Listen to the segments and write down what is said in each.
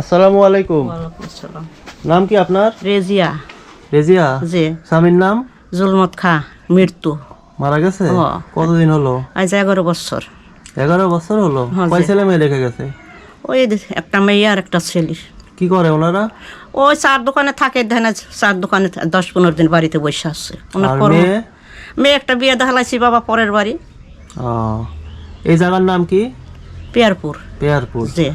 আসসালামু আলাইকুম। নাম কি আপনার? রেজিয়া। রেজিয়া? যে স্বামীর নাম? জুলমত খা মৃত্যু। মারা গেছে? কতদিন হলো? আজ এগারো বছর। এগারো বছর হলো? কয় ছেলে মেয়ে রেখে গেছে? ওই একটা মেয়ে আর একটা ছেলে। কি করে ওনারা? ওই চার দোকানে থাকে দেখেন চার দোকানে দশ পনেরো দিন বাড়িতে বসে আসছে ওনার মেয়ে? মেয়ে একটা বিয়ে দেখালাইছি বাবা পরের বাড়ি। ও, এই জায়গার নাম কি? পেয়ারপুর। পেয়ারপুর। যে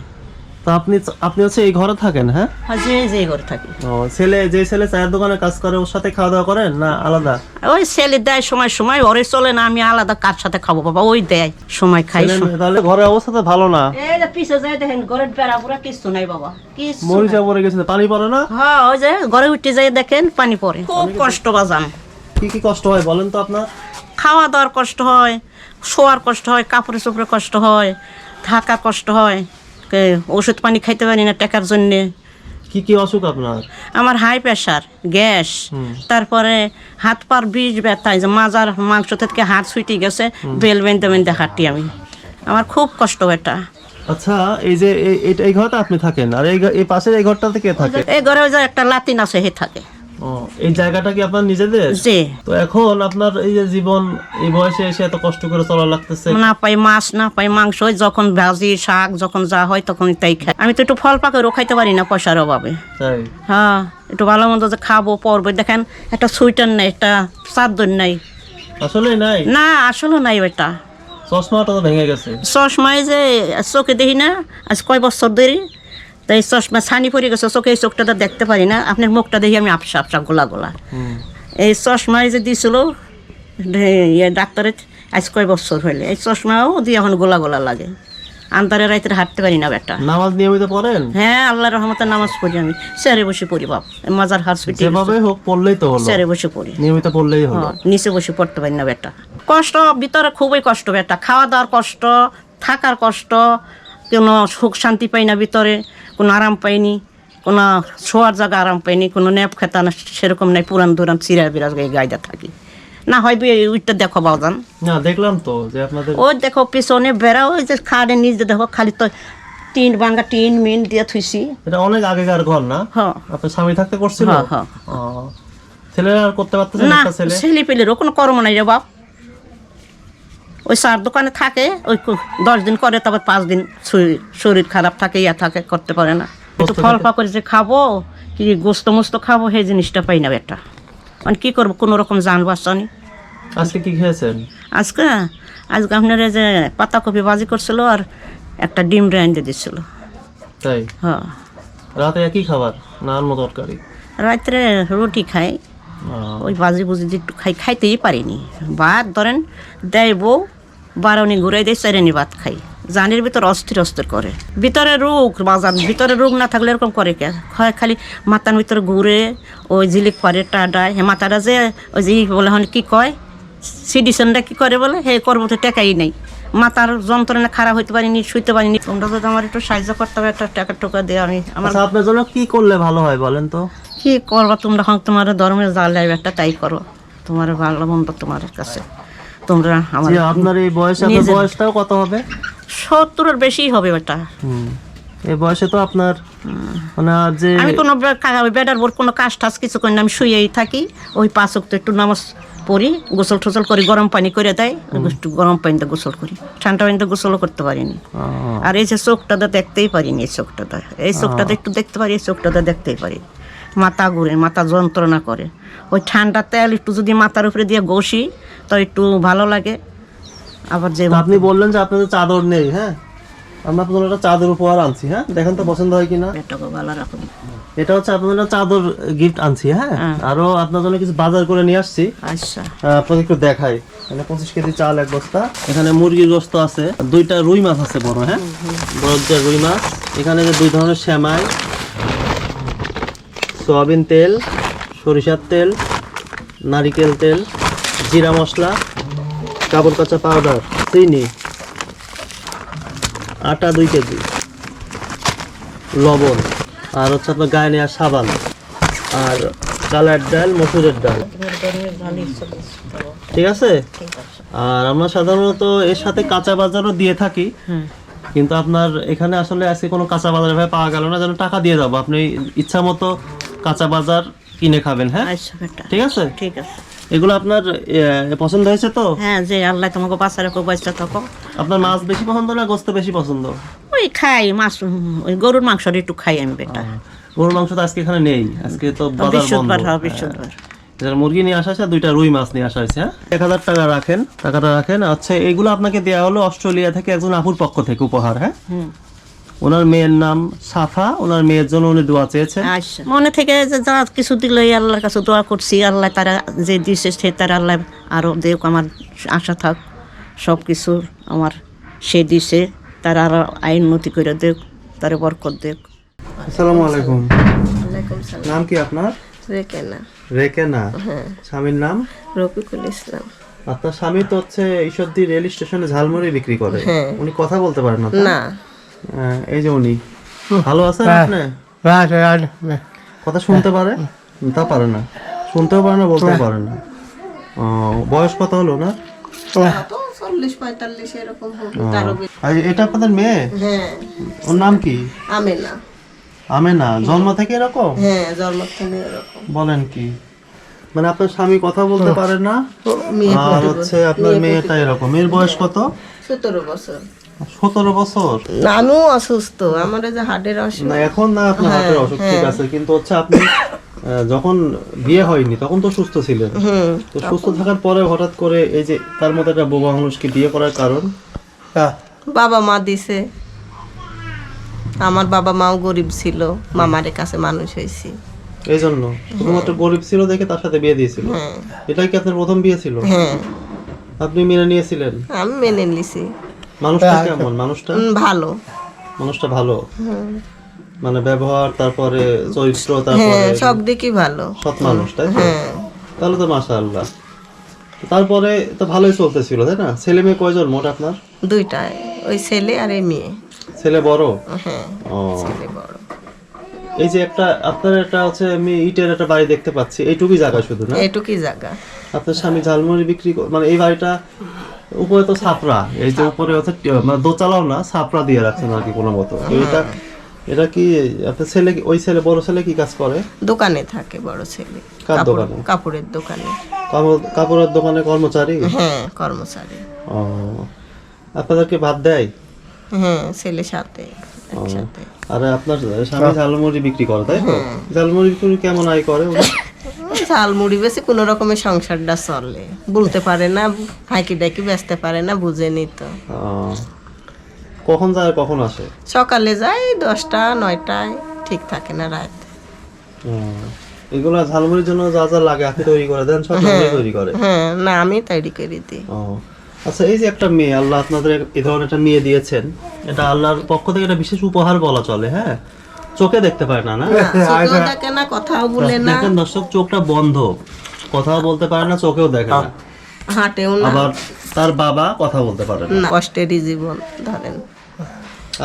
তো আপনি আপনি হচ্ছে এই ঘরে থাকেন হ্যাঁ? আর যে যে ঘরে থাকি। ও ছেলে যে ছেলে চায়ের দোকানে কাজ করে ওর সাথে খাওয়া দাওয়া করেন না আলাদা? ওই ছেলে দেয় সময় সময় ওরে চলে না আমি আলাদা কার সাথে খাব বাবা ওই দেয় সময় খাই তাহলে ঘরের অবস্থা তো ভালো না। এই যে পিছে যায় দেখেন ঘরের বেড়া পুরা কিছু নাই বাবা কিছু মরিচা পড়ে গেছে পানি পড়ে না? হ্যাঁ ওই যে ঘরে উঠে যাই দেখেন পানি পড়ে। খুব কষ্ট বাজান। কি কি কষ্ট হয় বলেন তো আপনার? খাওয়া দাওয়ার কষ্ট হয় শোয়ার কষ্ট হয় কাপড়ে চোপড়ে কষ্ট হয় থাকার কষ্ট হয়। ওষুধ পানি খাইতে পারি না টাকার জন্যে। কি কি অসুখ আপনার? আমার হাই প্রেশার গ্যাস। তারপরে হাত পার বিষ ব্যথা এই যে মাজার মাংস থেকে হাত ছুটে গেছে বেল বেঁধে বেঁধে হাঁটি আমি। আমার খুব কষ্ট এটা। আচ্ছা এই যে এই- ঘরটা আপনি থাকেন আর এই পাশের এই ঘরটাতে কে থাকে? এই ঘরে ওই যে একটা লাতিন আছে হে থাকে। এই জায়গাটা কি আপনার নিজেদের? তো এখন আপনার এই যে জীবন এই বয়সে এসে এত কষ্ট করে চলা লাগতেছে। না পাই মাছ না পাই মাংস যখন ভাজি শাক যখন যা হয় তখন তাই খাই। আমি তো একটু ফল পাকেরও খাইতে পারি না পয়সার অভাবে। তাই? হ্যাঁ একটু ভালো মন্দ যে খাব পরবো। দেখেন একটা সুইটার নাই একটা চাদর নাই। আসলে নাই? না আসলে নাই ওইটা চশমাটা তো ভেঙে গেছে। চশমায় যে চোখে দেখি না আজ কয় বছর ধরে তাই চশমা ছানি পড়ে গেছে চোখে এই চোখটা তো দেখতে পারি না। আপনার মুখটা দেখি আমি আপসা আপসা গোলা গোলা। এই চশমায় যে দিছিল ঢে- ইয়ে ডাক্তারে আজ কয় বছর হইলে এই চশমাও দিয়ে এখন গোলা গোলা লাগে। আন্তারে রাইতে হাঁটতে পারি না বেটা নামাজ নিয়মিত পড়েন? হ্যাঁ আল্লাহ রহমতে নামাজ পড়ি আমি। স্যারে বসে পড়ি বাপ মাজার হসপিটাল যেভাবে হোক পড়লেই তো হলো। স্যারে বসে পড়ি। নিয়মিত পড়লেই হলো। হ্যাঁ, নিচে বসে পড়তে পারি না বেটা কষ্ট ভিতরে খুবই কষ্ট বেটা খাওয়া দাওয়ার কষ্ট থাকার কষ্ট কোনো সুখ শান্তি পাই না ভিতরে। কোনো আরাম পাইনি কোনো শোয়ার জায়গা আরাম পাইনি কোনো ন্যাপ খেতা না সেরকম নাই পুরান দুরান চিরা বিরাজ গাইদা থাকি। না হয় উইটা দেখো বাউজান না দেখলাম তো যে আপনাদের ওই দেখো পিছনে বেড়া ওই যে খাড়ে নিজে দেখো খালি তো টিন ভাঙ্গা টিন মিন দিয়ে থুইছি। এটা অনেক আগেকার ঘর না? হ্যাঁ আপনার স্বামী থাকতে করছিল? হ্যাঁ, হ্যাঁ। ছেলেরা আর করতে পারতেছে না ছেলে ছেলে? পেলেরও কোনো কর্ম নাই রে বাপ। ওই চার দোকানে থাকে ওই দশ দিন করে তারপর পাঁচ দিন শরীর- খারাপ থাকে ইয়া থাকে করতে পারে না। একটু ফল। পাকড় যে খাব কি গোস্ত মোস্ত খাব সেই জিনিসটা পাই না একটা মানে কি করব কোনো রকম জান বাঁচানি আজকে কি খেয়েছেন? আজকে আজকে আপনার যে পাতাকপি ভাজি করছিল আর একটা ডিম রেঁধে দিছিল। তাই? হ্যাঁ। রাতে একই খাবার না অন্য তরকারি? রাত্রে রুটি খাই। ওই বাজি বুঝি যে একটু খাই খাইতেই পারিনি। ভাত ধরেন দেয় বউ বারোনি ঘুরাই দেয় চারেনি ভাত খাই। জানের ভিতর অস্থির অস্থির করে। ভিতরে রোগ বাজার ভিতরে রোগ না থাকলে এরকম করে কে? হয় খালি মাথার ভিতরে ঘুরে ওই ঝিলিক করে টাডায় হে মাথাটা যে ওই যে বলে হন কি কয়? সিডিশনটা কি করে বলে? হে করব তো টেকাই নেই। মাথার যন্ত্রণা খারাপ হইতে পারিনি শুইতে পারিনি। তোমরা যদি আমার একটু সাহায্য করতে হবে একটা টাকা টোকা দিয়ে আমি। আমার আচ্ছা আপনার জন্য কি করলে ভালো হয় বলেন তো? কি করবা তোমরা? হক তোমার ধর্মের লাইব একটা তাই করো। তোমার ভালো মন্দ তোমার কাছে। তোমরা আমার আপনার এই বয়সে আপনার বয়সটাও কত হবে? সত্তরের বেশি হবে ওটা। এই বয়সে তো আপনার মানে যে আমি কোনো বেডার বোর কোনো কাজ টাজ কিছু করি না আমি শুয়েই থাকি। ওই পাঁচ তো একটু নামাজ পড়ি গোসল টোসল করি গরম পানি করে দেয় একটু গরম পানিতে গোসল করি। ঠান্ডা পানিতে গোসলও করতে পারিনি। আর এই যে চোখটাতে দেখতেই পারিনি এই চোখটাতে। এই চোখটাতে একটু দেখতে পারি এই চোখটাতে দেখতেই পারি। মাথা ঘুরে মাথা যন্ত্রণা করে। ওই ঠান্ডা তেল একটু যদি মাথার উপরে দিয়ে ঘষি তো একটু ভালো লাগে। আবার যে আপনি বললেন যে আপনাদের চাদর নেই হ্যাঁ? আমরা আপনাদের একটা চাদর উপহার আনছি হ্যাঁ? দেখেন তো পছন্দ হয় কিনা? পেটটাকে ভালো রাখুন। এটা হচ্ছে আপনাদের চাদর গিফট আনছি হ্যাঁ? হ্যাঁ। আরও আপনার জন্য কিছু বাজার করে নিয়ে আসছি। আচ্ছা। আপনাদের একটু দেখাই। এখানে পঁচিশ কেজি চাল এক বস্তা। এখানে মুরগির গোস্ত আছে। দুইটা রুই মাছ আছে বড় হ্যাঁ? বড় যে রুই মাছ। এখানে যে দুই ধরনের শ্যামাই সয়াবিন তেল সরিষার তেল নারিকেল তেল জিরা মশলা কাপড় কাঁচা পাউডার চিনি আটা দুই কেজি লবণ আর হচ্ছে আপনার গায়ে নেওয়া সাবান আর কালার ডাল মসুরের ডাল। ঠিক আছে? আর আমরা সাধারণত এর সাথে কাঁচা বাজারও দিয়ে থাকি কিন্তু আপনার এখানে আসলে আজকে কোনো কাঁচা বাজার ভাবে পাওয়া গেল না যেন টাকা দিয়ে যাব। আপনি ইচ্ছা মতো কাঁচা বাজার কিনে খাবেন হ্যাঁ? আচ্ছা ঠিক আছে? ঠিক আছে। এগুলো আপনার পছন্দ হয়েছে তো? হ্যাঁ যে আল্লাহ তোমাকে বাঁচা রাখো বাঁচতে থাকো আপনার মাছ বেশি পছন্দ না গোস্ত বেশি পছন্দ? ওই খাই মাছ ওই গরুর মাংসটা একটু খাই আমি বেটা। গরুর মাংস তো আজকে এখানে নেই আজকে তো বাজার বন্ধ। হ্যাঁ বৃহস্পতিবার এবার মুরগি নিয়ে আসা হয়েছে দুইটা রুই মাছ নিয়ে আসা হয়েছে হ্যাঁ। এক হাজার টাকা রাখেন। টাকাটা রাখেন। আচ্ছা এগুলো আপনাকে দেওয়া হলো অস্ট্রেলিয়া থেকে একজন আপুর পক্ষ থেকে উপহার হ্যাঁ? ওনার মেয়ের নাম সাফা ওনার মেয়ের জন্য উনি দোয়া চেয়েছেন। আচ্ছা। মনে থেকে যে যা কিছু দিল আল্লাহর কাছে দোয়া করছি। আল্লাহ তারা যে দিছে সে তারা আল্লাহ আরও দেখ আমার আশা থাক। সব কিছু আমার সে দিছে তারা আরও আইন উন্নতি করে দেখ তারা বরকত দেখ আসসালামু আলাইকুম। নাম কি আপনার? রেকেনা। রেকেনা। হ্যাঁ। স্বামীর নাম? রফিকুল ইসলাম। আপনার স্বামী তো হচ্ছে ঈশ্বরদী রেল স্টেশনে ঝালমুড়ি বিক্রি করে। হ্যাঁ। উনি কথা বলতে পারেন না না। এই যে উনি। ভালো আছেন আপনি? কথা শুনতে পারে? তা পারে না। শুনতেও পারে না বলতেও পারে না। বয়স কত হলো না এটা আপনাদের মেয়ে? হ্যাঁ। ওর নাম কি? আমি না আমেনা। জন্ম থেকে এরকম? হ্যাঁ জন্মস্থানে এরকম। বলেন কি। মানে আপনার স্বামী কথা বলতে পারে না? আর হচ্ছে আপনার মেয়েটা এরকম। এর বয়স কত? সতেরো বছর। সতেরো বছর? অসুস্থ আমার যে হার্টের অসুখ। না এখন না আপনার হাতের অসুখ ঠিক আছে কিন্তু হচ্ছে আপনি যখন বিয়ে হয়নি তখন তো সুস্থ ছিলেন। তো সুস্থ থাকার পরে হঠাৎ করে এই যে তার মতো একটা বোবা মানুষকে বিয়ে করার কারণ? বাবা মা দিছে। আমার বাবা মাও গরিব ছিল মামারের কাছে মানুষ হয়েছি। এই জন্য শুধুমাত্র গরিব ছিল দেখে তার সাথে বিয়ে দিয়েছিল? হ্যাঁ। এটাই কি আপনার প্রথম বিয়ে ছিল? হ্যাঁ। আপনি মেনে নিয়েছিলেন? আমি মেনে নিছি। মানুষটা কেমন? মানুষটা? ভালো। মানুষটা ভালো? মানে ব্যবহার তারপরে চরিত্র হ্যাঁ তারপরে সব দিকই ভালো। সৎ মানুষ তাই তো? হ্যাঁ। তাহলে তো মাশা আল্লাহ তারপরে তো ভালোই চলতেছিল তাই না? ছেলে মেয়ে কয়জন মোট আপনার? দুইটাই। ওই ছেলে আর এই মেয়ে। ছেলে বড়? হ্যাঁ ছেলে বড়। এই যে একটা আপনার একটা হচ্ছে আমি ইটের একটা বাড়ি দেখতে পাচ্ছি। এইটুকুই জায়গা শুধু না? এটুকুই জায়গা। আপনার স্বামী ঝালমুড়ি বিক্রি কর- মানে এই বাড়িটা উপরে তো ছাপরা এই যে উপরে হচ্ছে মানে দোচালাও না ছাপরা দিয়ে রাখছেন আর কি কোনো মতো। এটা এটা কি আপনার ছেলে কি- ওই ছেলে বড় ছেলে কি কাজ করে? দোকানে থাকে বড় ছেলে। কার দোকানে? কাপড়ের দোকানে। কাপড়ের দোকানে কর্মচারী? হ্যাঁ কর্মচারী। ও আপনাদেরকে ভাত দেয়? হ্যাঁ ছেলের সাথে একসাথে। আর আপনার স্বামী ঝালমুড়ি বিক্রি করে তাই তো? ঝালমুড়ি বিক্রি কেমন আয় করে ঝাল মুড়ি বেশি কোনো রকমের সংসারটা চলে। বলতে পারে না হাঁকি ডাকি বেচতে পারে না বুঝেনি তো। কখন যায় কখন আসে? সকালে যাই দশটা নয়টায় ঠিক থাকে না রাত। এগুলো ঝালমুড়ির জন্য যা যা লাগে আপনি তৈরি করে দেন সব তৈরি করে? হ্যাঁ না আমি তৈরি করে দিই। আচ্ছা এই যে একটা মেয়ে আল্লাহ আপনাদের এই ধরনের একটা মেয়ে দিয়েছেন এটা আল্লাহর পক্ষ থেকে একটা বিশেষ উপহার বলা চলে হ্যাঁ? চোখে দেখতে পারে না না? চোখেও দেখে না কথাও বলে না। দেখেন দর্শক চোখটা বন্ধ। কথাও বলতে পারে না চোখেও দেখে না। হাঁটেও না। আবার তার বাবা কথা বলতে পারে না। কষ্টেরই জীবন ধরেন।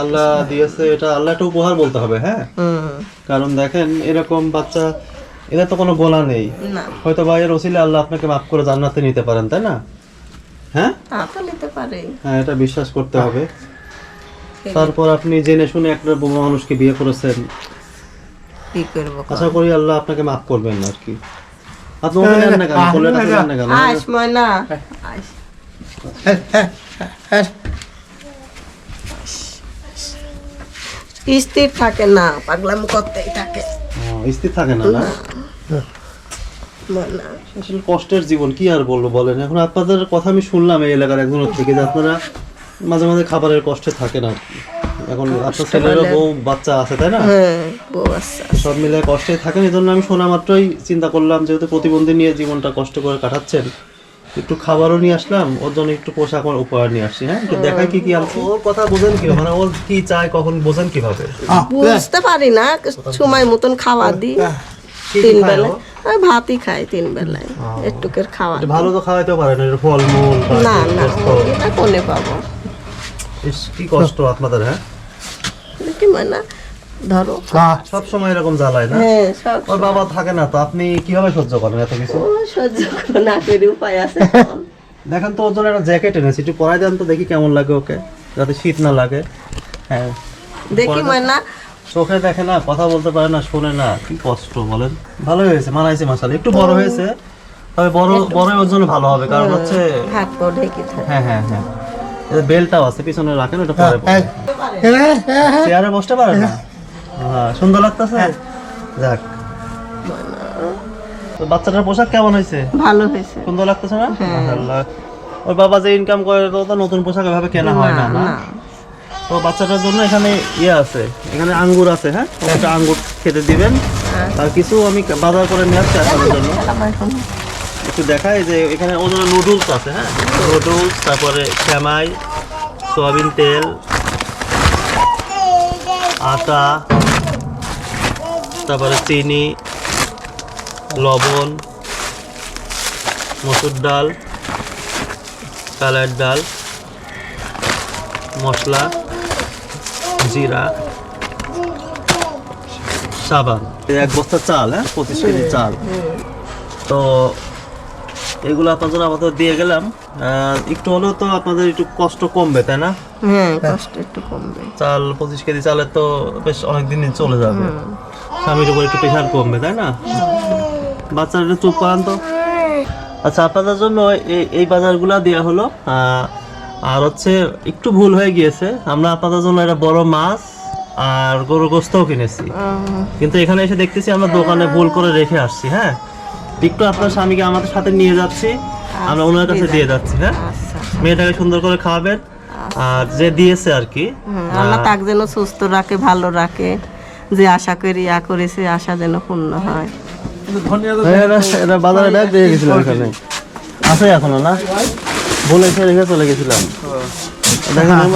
আল্লাহ দিয়েছে এটা আল্লাহ একটা উপহার বলতে হবে হ্যাঁ? কারণ দেখেন এরকম বাচ্চা এদের তো কোনো বলা নেই। না। হয়তো ভাইয়ের ওসিলে আল্লাহ আপনাকে মাফ করে জান্নাতে নিতে পারেন তাই না? হ্যাঁ? তা তো নিতে পারে হ্যাঁ এটা বিশ্বাস করতে হবে। তারপর আপনি জেনে শুনে একটা বোমা মানুষকে বিয়ে করেছেন। কি করব আশা করি আল্লাহ আপনাকে মাফ করবেন আর কি। আপনি ওকে না কেন কোলে টাকা না কেন আস ময়না। আস স্থির থাকে না পাগলাম করতেই থাকে। স্থির থাকে না না? আসলে কষ্টের জীবন কি আর বলব বলেন? এখন আপনাদের কথা আমি শুনলাম এই এলাকার একজনের থেকে যে আপনারা মাঝে মাঝে খাবারের কষ্টে থাকেন আর কি। এখন আপনার ছেলেরও বউ বাচ্চা আছে তাই না? হ্যাঁ বউ সব মিলে কষ্টে থাকেন এই জন্য আমি শোনা মাত্রই চিন্তা করলাম যেহেতু প্রতিবন্ধী নিয়ে জীবনটা কষ্ট করে কাটাচ্ছেন একটু খাবারও নিয়ে আসলাম ওর জন্য একটু পোশাক আর উপহার নিয়ে আসছি হ্যাঁ? একটু দেখাই কি কি আনছে? ওর কথা বোঝেন কি মানে ওর কি চায় কখন বোঝেন কীভাবে? বুঝতে পারি না সময় মতন খাওয়া দিই। তিন? বেলায়? ওই ভাতই খাই তিন বেলায় একটুকের খাওয়া ভালো তো খাওয়াইতে পারেন না ফলমূল বা না না। কোনে পাবো? কি কষ্ট আপনাদের হ্যাঁ? দেখি ময়না ধরো। সব সময় এরকম জ্বালায় না? হ্যাঁ ওর বাবা থাকে না তো আপনি কীভাবে সহ্য করেন এত কিছু? সহ্য না করে উপায় আছে দেখেন তো ওর জন্য একটা জ্যাকেট এনেছি একটু পরাই দেন তো দেখি কেমন লাগে ওকে যাতে শীত না লাগে। হ্যাঁ। দেখি ময়না চোখে দেখে না কথা বলতে পারে না শোনে না কি কষ্ট বলেন। ভালোই হয়েছে মানাইছে মাসালে একটু বড় হয়েছে তবে বড় বড় ওর জন্য ভালো হবে কারণ হচ্ছে হাত পা ঢেকে হ্যাঁ হ্যাঁ হ্যাঁ। বেলটাও আছে পিছনে রাখেন ওটা পরে চেয়ারে বসতে পারে না? হ্যাঁ। সুন্দর লাগতেছে? যাক। তো বাচ্চাটার পোশাক কেমন হয়েছে? ভালো হয়েছে। সুন্দর লাগতেছে না? মাশাআল্লাহ। ওর বাবা যে ইনকাম করে তো নতুন পোশাক এভাবে কেনা হয় না না? না। তো বাচ্চাটার জন্য এখানে ইয়ে আছে এখানে আঙ্গুর আছে হ্যাঁ? একটা আঙ্গুর খেতে দিবেন। আর কিছু আমি বাজার করে নিয়ে আসছি আপনাদের জন্য। একটু দেখাই যে এখানে জন্য নুডলস আছে হ্যাঁ? নুডলস তারপরে শ্যামাই সয়াবিন তেল, আটা, তারপরে চিনি, লবণ, মসুর ডাল কালার ডাল, মশলা, জিরা, সাবান। এক বস্তা চাল হ্যাঁ? পঁচিশ কেজি চাল। তো এগুলো আপনাদের আপাতত দিয়ে গেলাম। একটু হলেও তো আপনাদের একটু কষ্ট কমবে তাই না? হ্যাঁ কষ্ট একটু কমবে। চাল পঁচিশ কেজি চালের তো বেশ অনেক দিন চলে যাবে। স্বামীর উপর একটু প্রেশার কমবে তাই না? বাচ্চারা একটু চুপ করান তো। আচ্ছা আপনাদের জন্য এই এই বাজারগুলো দেওয়া হলো। আহ, আর হচ্ছে একটু ভুল হয়ে গিয়েছে। আমরা আপনাদের জন্য একটা বড় মাছ আর গরু গোস্তও কিনেছি। কিন্তু এখানে এসে দেখতেছি আমরা দোকানে ভুল করে রেখে আসছি হ্যাঁ? একটু আপনার স্বামীকে আমাদের সাথে নিয়ে যাচ্ছি। আমরা ওনার কাছে দিয়ে যাচ্ছি হ্যাঁ? আচ্ছা। মেয়েটাকে সুন্দর করে খাওয়াবেন। আর যে দিয়েছে আর কি আল্লাহ তাক যেন সুস্থ রাখে ভালো রাখে। যে আশা করি ইয়া করেছে আশা যেন পূর্ণ হয়। হ্যাঁ, বাজারে ব্যাগ দিয়ে এখানে। আছে এখনও না? বলে এসে রেখে চলে গেছিলাম। দেখেন এর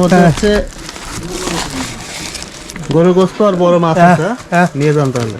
মধ্যে হচ্ছে গরুর গোস্ত আর বড় মাছ আছে হ্যাঁ? নিয়ে যান তাহলে।